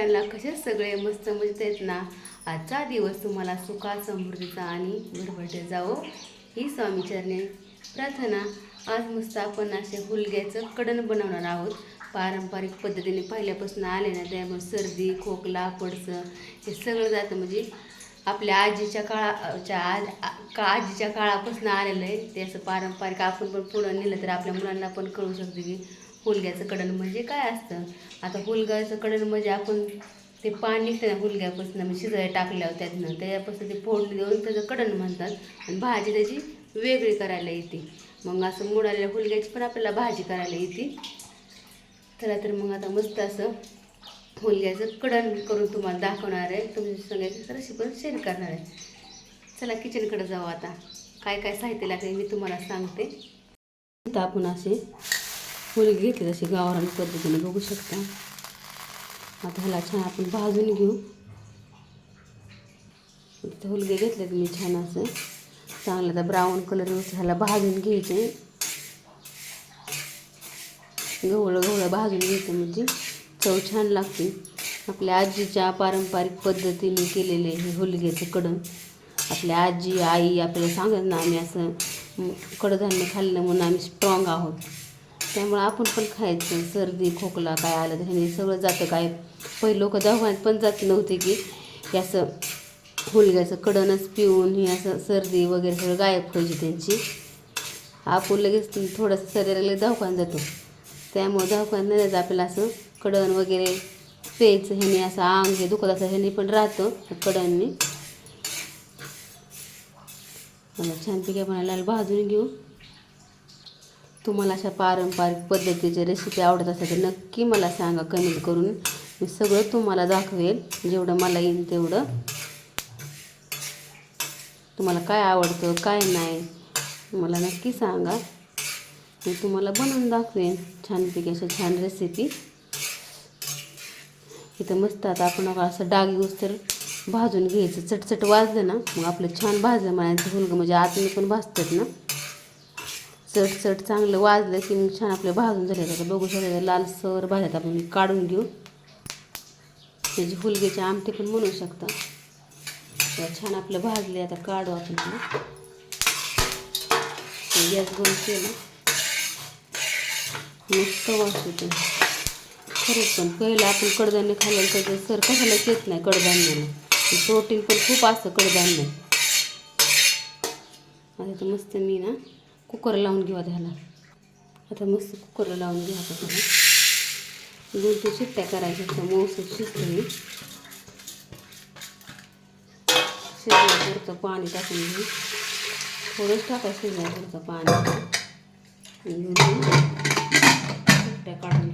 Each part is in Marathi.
त्यांना कसे सगळे मस्त मजेत आहेत ना? आजचा दिवस तुम्हाला सुखा समृद्धीचा आणि भरभटे जावो ही स्वामीचरणे प्रार्थना. आज मस्त आपण असे हुलग्याचं कडण बनवणार आहोत. पारंपरिक पद्धतीने पहिल्यापासून आले ना त्यामुळे सर्दी खोकला पडसं हे सगळं जातं. म्हणजे आपल्या आजीच्या काळाच्या आज का आजीच्या काळापासून आलेलं आहे ते असं पारंपरिक आपण पण पुढं नेलं तर आपल्या मुलांना पण कळू शकतो की हुलग्याचं कडण म्हणजे काय असतं? आता हुलग्याचं कडण म्हणजे आपण ते पाणी निघतं ना हुलग्यापासून म्हणजे शिजायला टाकल्यावर त्यातनं त्याच्यापासून ते फोडणी देऊन त्याचं कडण म्हणतात. आणि भाजी त्याची वेगळी करायला येते. मग असं मुडालेल्या हुलग्याची पण आपल्याला भाजी करायला येते. चला तर मग आता मस्त असं हुलग्याचं कडण करून तुम्हाला दाखवणार आहे. तुमच्या सगळ्याची रेसिपी पण शेअर करणार आहे. चला किचनकडे जाऊ आता. काय काय साहित्य लागेल मी तुम्हाला सांगते. आपण असे हुलगे घेतली तशी गावरान पद्धतीने बघू शकता. आता ह्याला छान आपण भाजून घेऊ. इथे हुलगे घेतलेत मी छान असं चांगलं तर ब्राऊन कलर ह्याला भाजून घ्यायचे. गवळं गवळं भाजून घ्यायचं म्हणजे चव छान लागते. आपल्या आजीच्या पारंपरिक पद्धतीने केलेले हे हुलग्याचं कडण आपल्या आजी आई आपल्याला सांगत ना आम्ही असं कडधान्य खाल्लं म्हणून आम्ही स्ट्रॉंग आहोत. त्यामुळं आपण पण खायचं सर्दी खोकला काय आलं तर ह्याने सगळं जातं काय. पहिले लोक दवाखान्यात पण जात नव्हते की हे असं हुलग्याचं कडणच पिऊन हे असं सर्दी वगैरे सगळं गायब व्हायची त्यांची. आपण लगेच थोडंसं शरीराला दवाखान्यात जातो. त्यामुळं दवाखान्यात नाही जायचं आपल्याला असं कडण वगैरे प्यायचं ह्याने असं अंग हे दुखत असं ह्याने पण राहतं कडणनी छानपैकी आपण याला भाजून घेऊ. तुम्हाला अशा पारंपरिक पद्धतीच्या रेसिपी आवडत असेल तर नक्की मला सांगा कमेंट करून. मी सगळं तुम्हाला दाखवेल जेवढं मला येईल तेवढं. तुम्हाला काय आवडतं काय नाही मला नक्की सांगा. मी तुम्हाला बनवून दाखवेन छानपैकी अशा छान रेसिपी इथं मस्त आता आपण असं डाग येऊस तर भाजून घ्यायचं. चटचट वाजलं ना मग आपलं छान भाजलं म्हणायचं मुलगं म्हणजे आतून पण भाजतात ना. चट चट चांगलं वाजलं की मग छान आपलं भाजून झाले. तर बघू शकता लालसर भाज्यात आपण काढून घेऊ. त्याची हुलग्याची आमटे पण म्हणू शकता. छान आपलं भाजले आता काढू आपण गॅस बंद केला. मस्त वास ते खरंच पण पहिलं आपण कडधान्य खाल्लं तर सर कशालाच येत नाही कडधान्याला. प्रोटीन पण खूप असतं कडधान्य. आता तर मस्त मी ना कुकर लावून घेऊ त्याला आता मस्त कुकर लावून घ्या आता त्याला दोन ते शिट्ट्या करायच्या असं मौसूद शिजतं मी. शिजण्यापुरतं पाणी टाकून घेऊ. थोडंच टाका शिजण्यापुरतं पाणी. आणि शिट्ट्या काढून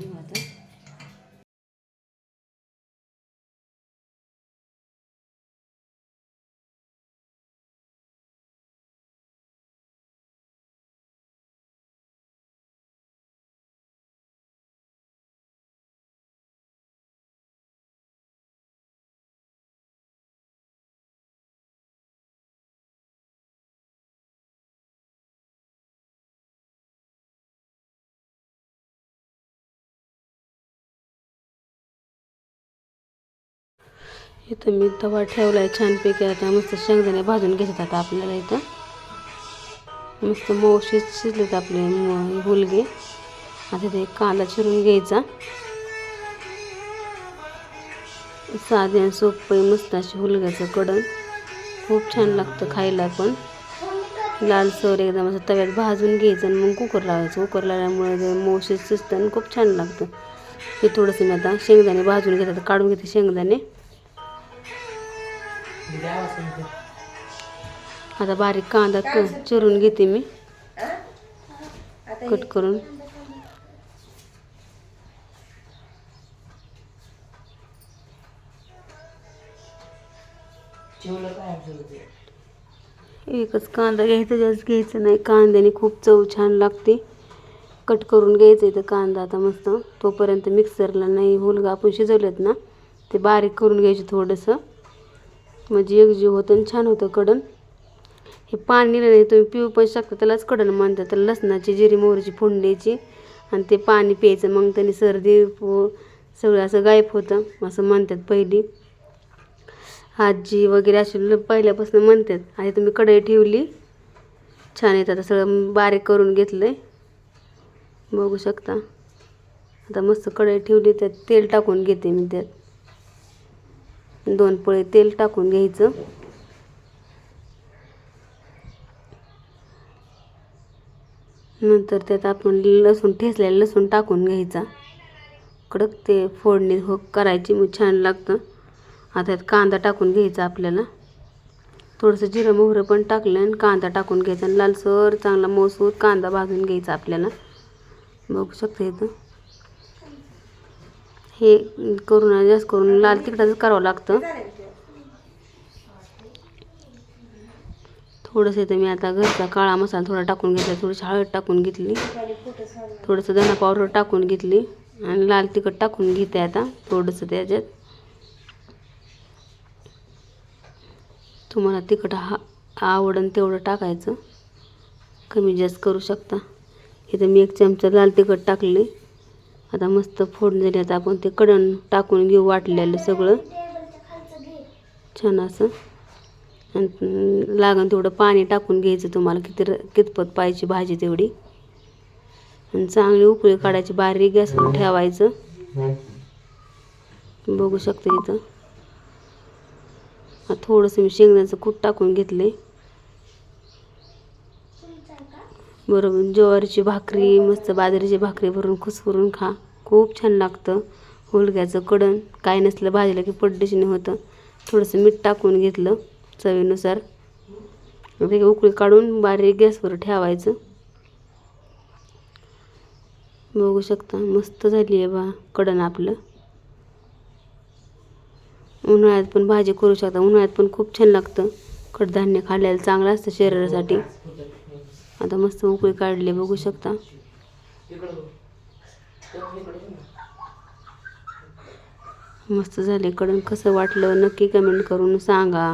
इथं मी तवा ठेवला आहे छानपैकी. आता मस्त शेंगदाणे भाजून घेतात आता आपल्याला इथं. मस्त मौशीत शिजलेत आपले म- हुलगे आता ते कांदा चिरून घ्यायचा. साधे आणि सोपे मस्त अशी हुलग्याचं कडण. खूप छान लागतं खायला पण. लालसर एकदम असं तव्यात भाजून घ्यायचं आणि मग कुकर लावायचं. कुकर लावल्यामुळे ते शिजतं आणि खूप छान लागतं. हे थोडंसं मी आता शेंगदाणे भाजून घेतात काढून घेते शेंगदाणे. आता बारीक कांदा चिरून घेते मी. कट करून. एकच कांदा घ्यायचा जास्त घ्यायचं नाही. कांद्याने खूप चव छान लागते. कट करून घ्यायचं इथं कांदा आता मस्त तोपर्यंत मिक्सरला नाही हुलगा आपण शिजवलेत ना ते बारीक करून घ्यायचे थोडंसं. म्हणजे एकजीव होतं आणि छान होतं कडण हे पाणी नाही तुम्ही पिऊ पण शकता त्यालाच कडण म्हणतात. तर लसणाची जिरी मोहरीची फोडणी द्यायची आणि ते पाणी प्यायचं. मग त्याने सर्दी पो सगळं असं गायब होतं असं म्हणतात पहिली. आजी वगैरे असे पहिल्यापासून म्हणतात. आणि तुम्ही कढई ठेवली. छान येतं आता सगळं बारीक करून घेतलं आहे बघू शकता. आता मस्त कढई ठेवली त्यात तेल टाकून घेते मी त्यात. दोन पळे तेल टाकून घ्यायचं. नंतर त्यात आपण लसूण ठेचलेलं लसूण टाकून घ्यायचा. कडक ते फोडणी हो करायची मग छान लागतं. आता यात कांदा टाकून घ्यायचा आपल्याला. थोडंसं जिरं मोहरं पण टाकलं आणि कांदा टाकून घ्यायचा आणि लालसर चांगला मौसूद कांदा भाजून घ्यायचा आपल्याला. बघू शकता इथं. हे करून जास्त करून लाल तिखटाचं करावं लागतं. थोडंसं इथं मी आता घरचा काळा मसाला थोडा टाकून घेतला थोडीशी हळद टाकून घेतली. थोडंसं धना पावडर टाकून घेतली आणि लाल तिखट टाकून घेते आता थोडंसं त्याच्यात. तुम्हाला तिखट हा आवडन तेवढं टाकायचं. कमी जास्त करू शकता. इथं मी एक चमचा लाल तिखट टाकले. आता मस्त फोडणी झाली. आता आपण ते कडण टाकून घेऊ वाटलेलं सगळं. छान असं. आणि लागण तेवढं पाणी टाकून घ्यायचं तुम्हाला. किती र- कितपत पाहिजे भाजी तेवढी. आणि चांगली उकळी काढायची. बारीक गॅसवर ठेवायचं. बघू शकते इथं. थोडंसं मी शेंगदाण्याचं कूट टाकून घेतले बरोबर ज्वारीची भाकरी मस्त बाजरीची भाकरी भरून खुसकरून खा. खूप छान लागतं. हुलग्याचं कडण काय नसलं भाजीला की पड्डीशीने होतं. थोडंसं मीठ टाकून घेतलं चवीनुसार. ते उकळी काढून बारीक गॅसवर ठेवायचं. बघू शकता मस्त झाली आहे बा कडण आपलं. उन्हाळ्यात पण भाजी करू शकता. उन्हाळ्यात पण खूप छान लागतं. कडधान्य खाल्ल्याला चांगलं असतं शरीरासाठी. आता मस्त उकळी काढली बघू शकता. मस्त झाले. कडण कसं वाटलं नक्की कमेंट करून सांगा.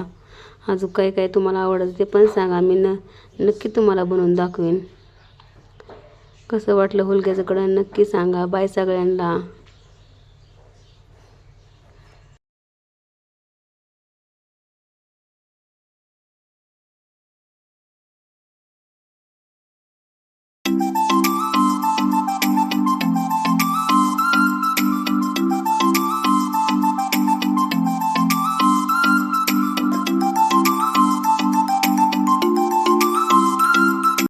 अजून काय काय तुम्हाला आवडतं ते पण सांगा. मी न नक्की तुम्हाला बनवून दाखवेन. कसं वाटलं हुलग्याचं कडण नक्की सांगा. बाय सगळ्यांना.